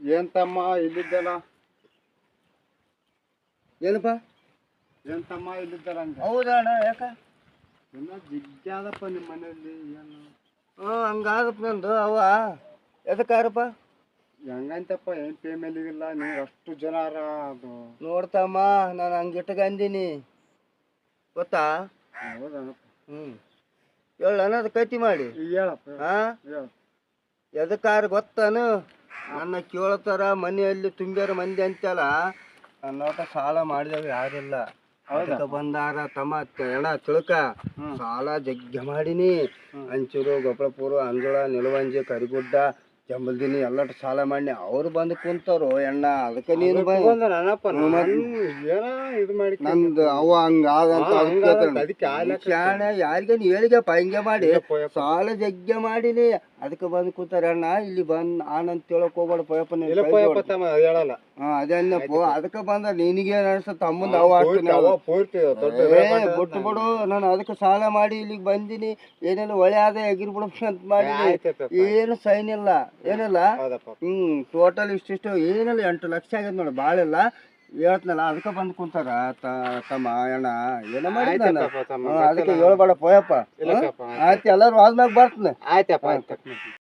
ಏನ್ ತಮ್ಮ ಇಲ್ಲಿದ್ದಲ್ಲ ಏನಪ್ಪ? ಏನ್ ತಮ್ಮ ಇಲ್ಲಿದ್ದಲ್ಲ ಹಂಗ ಹೌದಾ ಅಣ್ಣ ಯಾಕ? ಏನೋ ಜಿಗ್ಗ್ಯಾದಪ್ಪ ನಿಮ್ಮ ಮನೆಯಲ್ಲಿ ಏನು? ಹ್ಞೂ ಹಂಗಾದಪ್ಪ ನಂದು ಅವ ಎದಕ್ಕಾರಪ್ಪ ಹೆಂಗಂತಪ್ಪ ಏನ್ ಇಲ್ಲ ನೀವು ಅಷ್ಟು ಜನ ಅರ ಅದು. ನೋಡ್ತಮ್ಮ ನಾನು ಹಂಗೆ ಇಟ್ಕಂದೀನಿ ಗೊತ್ತಾ? ಹೌದಣ್ಣಪ್ಪ ಹ್ಞೂ ಹೇಳ ಅನ್ನೋದು ಕತಿ ಮಾಡಿ. ಹೇಳಪ್ಪ ಹಾಂ ಹೇಳ. ಎದಕ್ಕಾರ ಗೊತ್ತನು? ನನ್ನ ಕೇಳ್ತಾರ ಮನೆಯಲ್ಲಿ ತುಂಬ್ಯಾರ ಮಂದಿ ಅಂತಲ್ಲ ನನ್ನೋಟ ಸಾಲ ಮಾಡಿದವ ಯಾರಿಲ್ಲ. ಅದಕ್ಕೆ ಬಂದಾರ ತಮ್ಮ ಎಣ ತಿಳ್ಕ. ಸಾಲ ಜಗ್ಗ ಮಾಡಿನಿ. ಅಂಚೂರು ಗೊಪ್ಪಳಪುರ ಅಂಜುಳ ನಿಲುವಂಜಿ ಕರಿಗುಡ್ಡ ಜಂಬಲ್ದಿನಿ ಎಲ್ಲಟ್ಟು ಸಾಲ ಮಾಡಿ ಅವ್ರು ಬಂದು ಕುಂತವ್ರು ಎಣ್ಣ ಅದಕ್ಕೆ ನೀನು ಬ- ನನಪ್ಪ ಹ್ಮ್, ಏನ ಇದು ಮಾಡಿ ನಂದು ಅವ ಹಂಗಾದಂತ ಅದಕ್ಕೆ ಶಾಣೆ ಯಾರಿಗೆ ಹೇಳಿಗಪ್ಪ ಹಿಂಗೆ ಮಾಡಿ. ಸಾಲ ಜಗ್ಗ ಮಾಡಿನಿ. ಅದಕ್ಕೆ ಬಂದು ಕುಂತಾರ ಅಣ್ಣ ಇಲ್ಲಿ ಬಂದು ಆನಂದ್ ತಿಳಕ್ ಹೋಗ್ಬೇಡ ಪಯಪ್ಪ ಹೇಳಲ್ಲ. ಹಾ ಅದೇ ಅನ್ನಪ್ಪ ಅದಕ್ಕೆ ಬಂದ ನಿನಗೆ ಅನ್ಸುತ್ತ ತಮ್ಮಂದ ಅವ ಅಷ್ಟು ಪೂರ್ತಿ ಅವ ಪೂರ್ತಿ ದೊಡ್ಡ ಏ, ಬಿಟ್ಟು ಬಿಡು ನಾನು ಅದಕ್ಕೆ ಸಾಲ ಮಾಡಿ ಇಲ್ಲಿಗೆ ಬಂದಿನಿ. ಏನೆಲ್ಲ ಒಳ್ಳೆ ಆದ ಎಗಿರ್ ಬಿಡ್ಬೇಕು ಅಂತ ಮಾಡಿ ಏನು ಸೈನ್ ಇಲ್ಲ. ಏನಿಲ್ಲ? ಹ್ಮ್ ಟೋಟಲ್ ಇಷ್ಟಿಷ್ಟು. ಏನಿಲ್ಲ ಎಂಟು ಲಕ್ಷ ಆಗ್ಯದ ನೋಡಿ ಬಾಳ ಇಲ್ಲ ಹೇಳ್ತನಲ್ಲ ಅದಕ್ಕೆ ಬಂದು ಕುಂತಾರ. ತಮ್ಮ ಅಣ್ಣ ಏನ ಮಾಡಿ ಅದಕ್ಕೆ ಹೇಳ್ಬೇಡ ಪೋಯಪ್ಪ ಆಯ್ತು. ಎಲ್ಲರೂ ಆದ್ಮ್ಯಾಗ ಬರ್ತನೆ. ಆಯ್ತಪ್ಪ